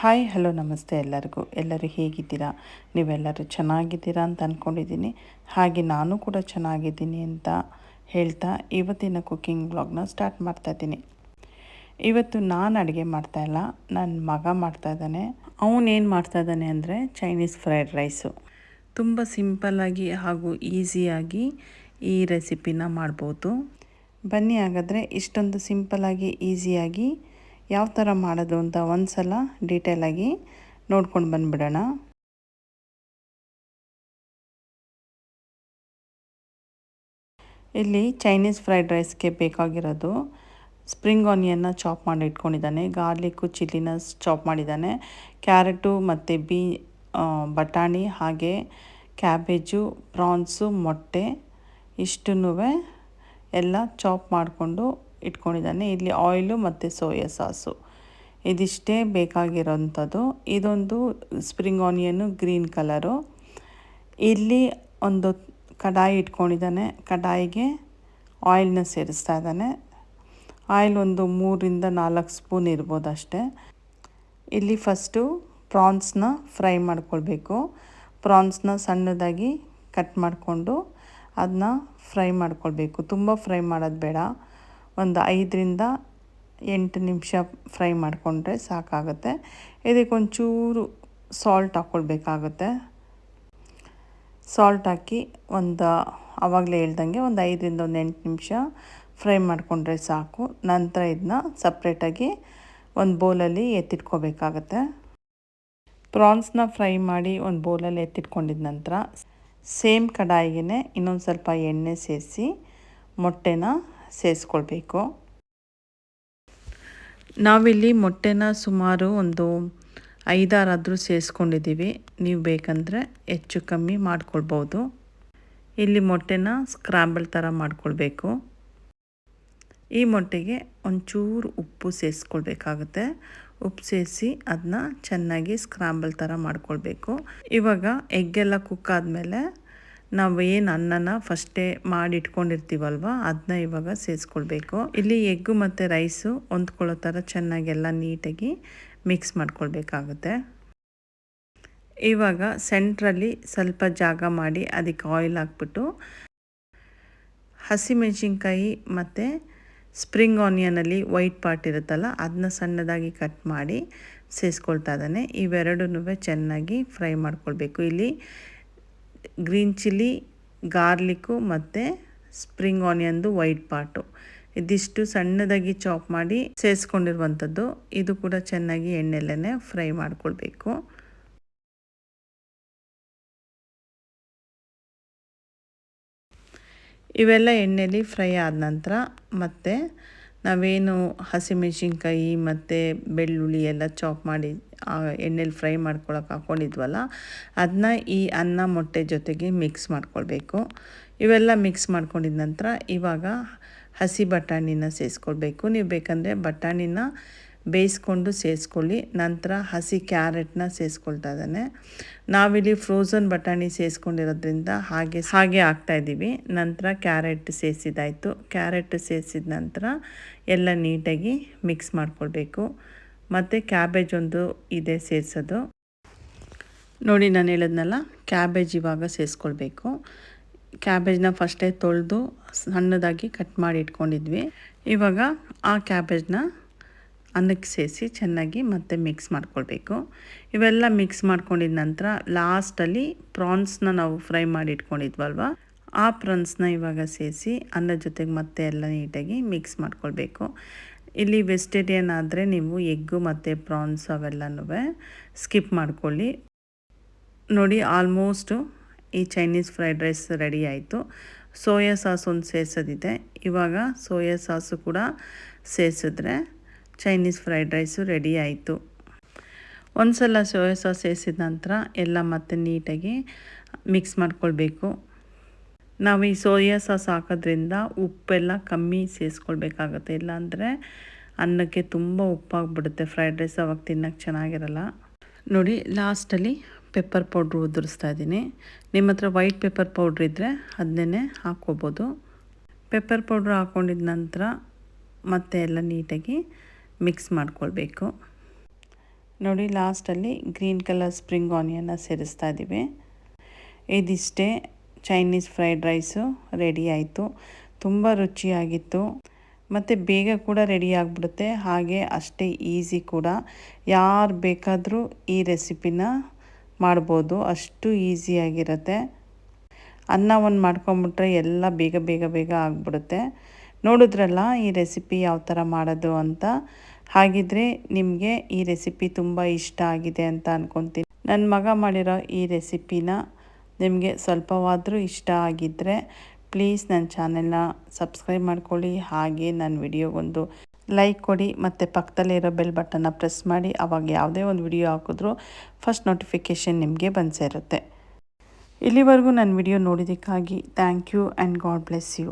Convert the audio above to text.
Hi hello ನಮಸ್ತೆ ಎಲ್ಲರಿಗೂ. ಎಲ್ಲರೂ ಹೇಗಿದ್ದೀರಾ? ನೀವೆಲ್ಲರೂ ಚೆನ್ನಾಗಿದ್ದೀರಾ ಅಂತ ಅಂದ್ಕೊಂಡಿದ್ದೀನಿ ಹಾಗೆ ನಾನು ಕೂಡ ಚೆನ್ನಾಗಿದ್ದೀನಿ ಅಂತ ಹೇಳ್ತಾ ಇವತ್ತಿನ ಕುಕ್ಕಿಂಗ್ ಬ್ಲಾಗ್ನ ಸ್ಟಾರ್ಟ್ ಮಾಡ್ತಾ ಇದ್ದೀನಿ. ಇವತ್ತು ನಾನು ಅಡುಗೆ ಮಾಡ್ತಾಯಿಲ್ಲ ನನ್ನ ಮಗ ಮಾಡ್ತಾ ಇದ್ದಾನೆ. ಅವನೇನು ಮಾಡ್ತಾಯಿದ್ದಾನೆ ಅಂದರೆ ಚೈನೀಸ್ ಫ್ರೈಡ್ ರೈಸು ತುಂಬ ಸಿಂಪಲ್ಲಾಗಿ ಹಾಗೂ ಈಸಿಯಾಗಿ ಈ ರೆಸಿಪಿನ ಮಾಡ್ಬೋದು. ಬನ್ನಿ ಹಾಗಾದರೆ ಇಷ್ಟೊಂದು ಸಿಂಪಲ್ಲಾಗಿ ಈಸಿಯಾಗಿ ಯಾವ ಥರ ಮಾಡೋದು ಅಂತ ಒಂದು ಸಲ ಡೀಟೇಲಾಗಿ ನೋಡ್ಕೊಂಡು ಬಂದುಬಿಡೋಣ. ಇಲ್ಲಿ ಚೈನೀಸ್ ಫ್ರೈಡ್ ರೈಸ್ಗೆ ಬೇಕಾಗಿರೋದು ಸ್ಪ್ರಿಂಗ್ ಆನಿಯನ್ನ ಚಾಪ್ ಮಾಡಿ ಇಟ್ಕೊಂಡಿದ್ದಾನೆ. ಗಾರ್ಲಿಕ್ಕು ಚಿಲ್ಲಿನ ಚಾಪ್ ಮಾಡಿದ್ದಾನೆ. ಕ್ಯಾರೆಟು ಮತ್ತು ಬೀ ಬಟಾಣಿ ಹಾಗೆ ಕ್ಯಾಬೇಜು ಪ್ರಾನ್ಸು ಮೊಟ್ಟೆ ಇಷ್ಟನ್ನೂ ಎಲ್ಲ ಚಾಪ್ ಮಾಡಿಕೊಂಡು ಇಟ್ಕೊಂಡಿದ್ದಾನೆ. ಇಲ್ಲಿ ಆಯಿಲು ಮತ್ತು ಸೋಯಾ ಸಾಸು ಇದಿಷ್ಟೇ ಬೇಕಾಗಿರೋಂಥದ್ದು. ಇದೊಂದು ಸ್ಪ್ರಿಂಗ್ ಆನಿಯನ್ನು ಗ್ರೀನ್ ಕಲರು ಇಲ್ಲಿ ಒಂದು ಕಡಾಯಿ ಇಟ್ಕೊಂಡಿದ್ದಾನೆ. ಕಡಾಯಿಗೆ ಆಯಿಲ್ನ ಸೇರಿಸ್ತಾ ಇದ್ದಾನೆ. ಆಯಿಲ್ ಒಂದು ಮೂರಿಂದ ನಾಲ್ಕು ಸ್ಪೂನ್ ಇರ್ಬೋದು ಅಷ್ಟೇ. ಇಲ್ಲಿ ಫಸ್ಟು ಪ್ರಾನ್ಸ್ನ ಫ್ರೈ ಮಾಡ್ಕೊಳ್ಬೇಕು. ಪ್ರಾನ್ಸ್ನ ಸಣ್ಣದಾಗಿ ಕಟ್ ಮಾಡಿಕೊಂಡು ಅದನ್ನ ಫ್ರೈ ಮಾಡ್ಕೊಳ್ಬೇಕು. ತುಂಬ ಫ್ರೈ ಮಾಡೋದು ಬೇಡ. ಒಂದು ಐದರಿಂದ ಎಂಟು ನಿಮಿಷ ಫ್ರೈ ಮಾಡಿಕೊಂಡ್ರೆ ಸಾಕಾಗುತ್ತೆ. ಇದಕ್ಕೆ ಒಂಚೂರು ಸಾಲ್ಟ್ ಹಾಕ್ಕೊಳ್ಬೇಕಾಗುತ್ತೆ. ಸಾಲ್ಟ್ ಹಾಕಿ ಒಂದು ಆವಾಗಲೇ ಹೇಳ್ದಂಗೆ ಒಂದು ಐದರಿಂದ ಒಂದು ಎಂಟು ನಿಮಿಷ ಫ್ರೈ ಮಾಡಿಕೊಂಡ್ರೆ ಸಾಕು. ನಂತರ ಇದನ್ನ ಸಪ್ರೇಟಾಗಿ ಒಂದು ಬೌಲಲ್ಲಿ ಎತ್ತಿಟ್ಕೋಬೇಕಾಗತ್ತೆ. ಪ್ರಾನ್ಸ್ನ ಫ್ರೈ ಮಾಡಿ ಒಂದು ಬೌಲಲ್ಲಿ ಎತ್ತಿಟ್ಕೊಂಡಿದ ನಂತರ ಸೇಮ್ ಕಡಾಯಿಗೆ ಇನ್ನೊಂದು ಸ್ವಲ್ಪ ಎಣ್ಣೆ ಸೇರಿಸಿ ಮೊಟ್ಟೆನ ಸೇರಿಸ್ಕೊಳ್ಬೇಕು. ನಾವಿಲ್ಲಿ ಮೊಟ್ಟೆನ ಸುಮಾರು ಒಂದು ಐದಾರಾದರೂ ಸೇರಿಸ್ಕೊಂಡಿದ್ದೀವಿ. ನೀವು ಬೇಕಂದರೆ ಹೆಚ್ಚು ಕಮ್ಮಿ ಮಾಡ್ಕೊಳ್ಬೋದು. ಇಲ್ಲಿ ಮೊಟ್ಟೆನ ಸ್ಕ್ರಾಂಬಲ್ ಥರ ಮಾಡ್ಕೊಳ್ಬೇಕು. ಈ ಮೊಟ್ಟೆಗೆ ಒಂಚೂರು ಉಪ್ಪು ಸೇರಿಸ್ಕೊಳ್ಬೇಕಾಗುತ್ತೆ. ಉಪ್ಪು ಸೇರಿಸಿ ಅದನ್ನ ಚೆನ್ನಾಗಿ ಸ್ಕ್ರಾಂಬಲ್ ಥರ ಮಾಡ್ಕೊಳ್ಬೇಕು. ಇವಾಗ ಎಗ್ಗೆಲ್ಲ ಕುಕ್ ಆದಮೇಲೆ ನಾವು ಏನು ಅನ್ನನ ಫಸ್ಟೇ ಮಾಡಿ ಇಟ್ಕೊಂಡಿರ್ತೀವಲ್ವ ಅದನ್ನ ಇವಾಗ ಸೇರಿಸ್ಕೊಳ್ಬೇಕು ಇಲ್ಲಿ ಎಗ್ಗು ಮತ್ತು ರೈಸು ಹೊಂದ್ಕೊಳ್ಳೋ ಥರ ಚೆನ್ನಾಗೆಲ್ಲ ನೀಟಾಗಿ ಮಿಕ್ಸ್ ಮಾಡ್ಕೊಳ್ಬೇಕಾಗುತ್ತೆ. ಇವಾಗ ಸೆಂಟ್ರಲ್ಲಿ ಸ್ವಲ್ಪ ಜಾಗ ಮಾಡಿ ಅದಕ್ಕೆ ಆಯಿಲ್ ಹಾಕ್ಬಿಟ್ಟು ಹಸಿಮೆಣಸಿನ್ಕಾಯಿ ಮತ್ತು ಸ್ಪ್ರಿಂಗ್ ಆನಿಯನಲ್ಲಿ ವೈಟ್ ಪಾರ್ಟ್ ಇರುತ್ತಲ್ಲ ಅದನ್ನ ಸಣ್ಣದಾಗಿ ಕಟ್ ಮಾಡಿ ಸೇರಿಸ್ಕೊಳ್ತಾ ಇದ್ದಾನೆ. ಇವೆರಡೂ ಚೆನ್ನಾಗಿ ಫ್ರೈ ಮಾಡ್ಕೊಳ್ಬೇಕು. ಇಲ್ಲಿ ಗ್ರೀನ್ ಚಿಲ್ಲಿ, ಗಾರ್ಲಿಕ್ಕು ಮತ್ತು ಸ್ಪ್ರಿಂಗ್ ಆನಿಯನ್ದು ವೈಟ್ ಪಾಟು. ಇದಿಷ್ಟು ಸಣ್ಣದಾಗಿ ಚಾಪ್ ಮಾಡಿ ಸೇರಿಸ್ಕೊಂಡಿರುವಂಥದ್ದು ಇದು ಕೂಡ ಚೆನ್ನಾಗಿ ಎಣ್ಣೆಲ್ಲೇ ಫ್ರೈ ಮಾಡ್ಕೊಳ್ಬೇಕು. ಇವೆಲ್ಲ ಎಣ್ಣೆಲಿ ಫ್ರೈ ಆದ ನಂತರ ಮತ್ತು ನಾವೇನು ಹಸಿಮೆಣಸಿನ್ಕಾಯಿ ಮತ್ತು ಬೆಳ್ಳುಳ್ಳಿ ಎಲ್ಲ ಚಾಪ್ ಮಾಡಿ ಎಣ್ಣೆಲಿ ಫ್ರೈ ಮಾಡ್ಕೊಳಕ್ಕೆ ಹಾಕ್ಕೊಂಡಿದ್ವಲ್ಲ ಅದನ್ನ ಈ ಅನ್ನ ಮೊಟ್ಟೆ ಜೊತೆಗೆ ಮಿಕ್ಸ್ ಮಾಡ್ಕೊಳ್ಬೇಕು. ಇವೆಲ್ಲ ಮಿಕ್ಸ್ ಮಾಡ್ಕೊಂಡಿದ ನಂತರ ಇವಾಗ ಹಸಿ ಬಟಾಣಿನ ಸೇರಿಸ್ಕೊಳ್ಬೇಕು ನೀವು ಬೇಕಂದರೆ ಬಟಾಣಿನ ಬೇಯಿಸ್ಕೊಂಡು ಸೇರಿಸ್ಕೊಳ್ಳಿ ನಂತರ ಹಸಿ ಕ್ಯಾರೆಟ್ನ ಸೇರಿಸ್ಕೊಳ್ತಾ ಇದ್ದಾನೆ. ನಾವಿಲ್ಲಿ ಫ್ರೋಝನ್ ಬಟಾಣಿ ಸೇರಿಸ್ಕೊಂಡಿರೋದ್ರಿಂದ ಹಾಗೆ ಹಾಗೆ ಹಾಕ್ತಾಯಿದ್ದೀವಿ ನಂತರ ಕ್ಯಾರೆಟ್ ಸೇರಿಸಿದಾಯಿತು ಕ್ಯಾರೆಟ್ ಸೇರಿಸಿದ ನಂತರ ಎಲ್ಲ ನೀಟಾಗಿ ಮಿಕ್ಸ್ ಮಾಡ್ಕೊಳ್ಬೇಕು. ಮತ್ತು ಕ್ಯಾಬೇಜ್ ಒಂದು ಇದೆ ಸೇರಿಸೋದು. ನೋಡಿ ನಾನು ಹೇಳಿದ್ನಲ್ಲ ಕ್ಯಾಬೇಜ್ ಇವಾಗ ಸೇರಿಸ್ಕೊಳ್ಬೇಕು. ಕ್ಯಾಬೇಜ್ನ ಫಸ್ಟೇ ತೊಳೆದು ಸಣ್ಣದಾಗಿ ಕಟ್ ಮಾಡಿ ಇಟ್ಕೊಂಡಿದ್ವಿ. ಇವಾಗ ಆ ಕ್ಯಾಬೇಜ್ನ ಅನ್ನಕ್ಕೆ ಸೇರಿಸಿ ಚೆನ್ನಾಗಿ ಮತ್ತೆ ಮಿಕ್ಸ್ ಮಾಡ್ಕೊಳ್ಬೇಕು. ಇವೆಲ್ಲ ಮಿಕ್ಸ್ ಮಾಡ್ಕೊಂಡಿದ ನಂತರ ಲಾಸ್ಟಲ್ಲಿ ಪ್ರಾನ್ಸ್ನ ನಾವು ಫ್ರೈ ಮಾಡಿ ಇಟ್ಕೊಂಡಿದ್ವಲ್ವ, ಆ ಪ್ರಾನ್ಸ್ನ ಇವಾಗ ಸೇರಿಸಿ ಅನ್ನದ ಜೊತೆಗೆ ಮತ್ತೆ ಎಲ್ಲ ನೀಟಾಗಿ ಮಿಕ್ಸ್ ಮಾಡ್ಕೊಳ್ಬೇಕು. ಇಲ್ಲಿ ವೆಜಿಟೇರಿಯನ್ ಆದರೆ ನೀವು ಎಗ್ಗು ಮತ್ತು ಪ್ರಾನ್ಸ್ ಅವೆಲ್ಲನೂ ಸ್ಕಿಪ್ ಮಾಡ್ಕೊಳ್ಳಿ. ನೋಡಿ ಆಲ್ಮೋಸ್ಟು ಈ ಚೈನೀಸ್ ಫ್ರೈಡ್ ರೈಸ್ ರೆಡಿ ಆಯಿತು. ಸೋಯಾ ಸಾಸ್ ಒಂದು ಸೇರಿಸೋದಿದೆ. ಇವಾಗ ಸೋಯಾ ಸಾಸು ಕೂಡ ಸೇರಿಸಿದ್ರೆ ಚೈನೀಸ್ ಫ್ರೈಡ್ ರೈಸು ರೆಡಿ ಆಯಿತು. ಒಂದು ಸಲ ಸೋಯಾ ಸಾಸ್ ಸೇರಿಸಿದ ನಂತರ ಎಲ್ಲ ಮತ್ತೆ ನೀಟಾಗಿ ಮಿಕ್ಸ್ ಮಾಡ್ಕೊಳ್ಬೇಕು. ನಾವು ಈ ಸೋಯಾ ಸಾಸ್ ಹಾಕೋದ್ರಿಂದ ಉಪ್ಪೆಲ್ಲ ಕಮ್ಮಿ ಸೇರಿಸ್ಕೊಳ್ಬೇಕಾಗತ್ತೆ ಇಲ್ಲಾಂದರೆ ಅನ್ನಕ್ಕೆ ತುಂಬ ಉಪ್ಪಾಗ್ಬಿಡುತ್ತೆ. ಫ್ರೈಡ್ ರೈಸ್ ಅವಾಗ ತಿನ್ನೋಕ್ಕೆ ಚೆನ್ನಾಗಿರಲ್ಲ. ನೋಡಿ, ಲಾಸ್ಟಲ್ಲಿ ಪೆಪ್ಪರ್ ಪೌಡ್ರ್ ಉದುರಿಸ್ತಾ ಇದ್ದೀನಿ. ನಿಮ್ಮ ಹತ್ರ ವೈಟ್ ಪೆಪ್ಪರ್ ಪೌಡ್ರ್ ಇದ್ದರೆ ಅದನ್ನೇ ಹಾಕ್ಕೋಬೋದು. ಪೆಪ್ಪರ್ ಪೌಡ್ರ್ ಹಾಕ್ಕೊಂಡಿದ ನಂತರ ಮತ್ತೆ ಎಲ್ಲ ನೀಟಾಗಿ ಮಿಕ್ಸ್ ಮಾಡ್ಕೊಳ್ಬೇಕು. ನೋಡಿ, ಲಾಸ್ಟಲ್ಲಿ ಗ್ರೀನ್ ಕಲರ್ ಸ್ಪ್ರಿಂಗ್ ಆನಿಯನ್ನ ಸೇರಿಸ್ತಾ ಇದ್ದೀವಿ ಇದಿಷ್ಟೇ. ಚೈನೀಸ್ ಫ್ರೈಡ್ ರೈಸು ರೆಡಿ ಆಯಿತು. ತುಂಬ ರುಚಿಯಾಗಿತ್ತು. ಮತ್ತು ಬೇಗ ಕೂಡ ರೆಡಿ ಆಗಿಬಿಡುತ್ತೆ. ಹಾಗೆ ಅಷ್ಟೇ ಈಸಿ ಕೂಡ. ಯಾರು ಬೇಕಾದರೂ ಈ ರೆಸಿಪಿನ ಮಾಡ್ಬೋದು. ಅಷ್ಟು ಈಸಿಯಾಗಿರುತ್ತೆ ಅನ್ನ ಒಂದು ಮಾಡ್ಕೊಂಬಿಟ್ರೆ ಎಲ್ಲ ಬೇಗ ಬೇಗ ಬೇಗ ಆಗಿಬಿಡುತ್ತೆ. ನೋಡಿದ್ರಲ್ಲ ಈ ರೆಸಿಪಿ ಯಾವ ಥರ ಮಾಡೋದು ಅಂತ. ಹಾಗಿದ್ರೆ ನಿಮಗೆ ಈ ರೆಸಿಪಿ ತುಂಬ ಇಷ್ಟ ಆಗಿದೆ ಅಂತ ಅಂದ್ಕೊತೀನಿ ನನ್ನ ಮಗ ಮಾಡಿರೋ ಈ ರೆಸಿಪಿನ ನಿಮಗೆ ಸ್ವಲ್ಪವಾದರೂ ಇಷ್ಟ ಆಗಿದ್ದರೆ ಪ್ಲೀಸ್ ನನ್ನ ಚಾನೆಲ್ನ ಸಬ್ಸ್ಕ್ರೈಬ್ ಮಾಡ್ಕೊಳ್ಳಿ. ಹಾಗೆ ನನ್ನ ವಿಡಿಯೋಗೊಂದು ಲೈಕ್ ಕೊಡಿ. ಮತ್ತು ಪಕ್ಕದಲ್ಲಿರೋ ಬೆಲ್ ಬಟನ್ನ ಪ್ರೆಸ್ ಮಾಡಿ. ಅವಾಗ ಯಾವುದೇ ಒಂದು ವಿಡಿಯೋ ಹಾಕಿದ್ರೂ ಫಸ್ಟ್ ನೋಟಿಫಿಕೇಷನ್ ನಿಮಗೆ ಬಂದು ಸೇರುತ್ತೆ ಇಲ್ಲಿವರೆಗೂ ನನ್ನ video ನೋಡಿದ್ದಕ್ಕಾಗಿ thank you and God bless you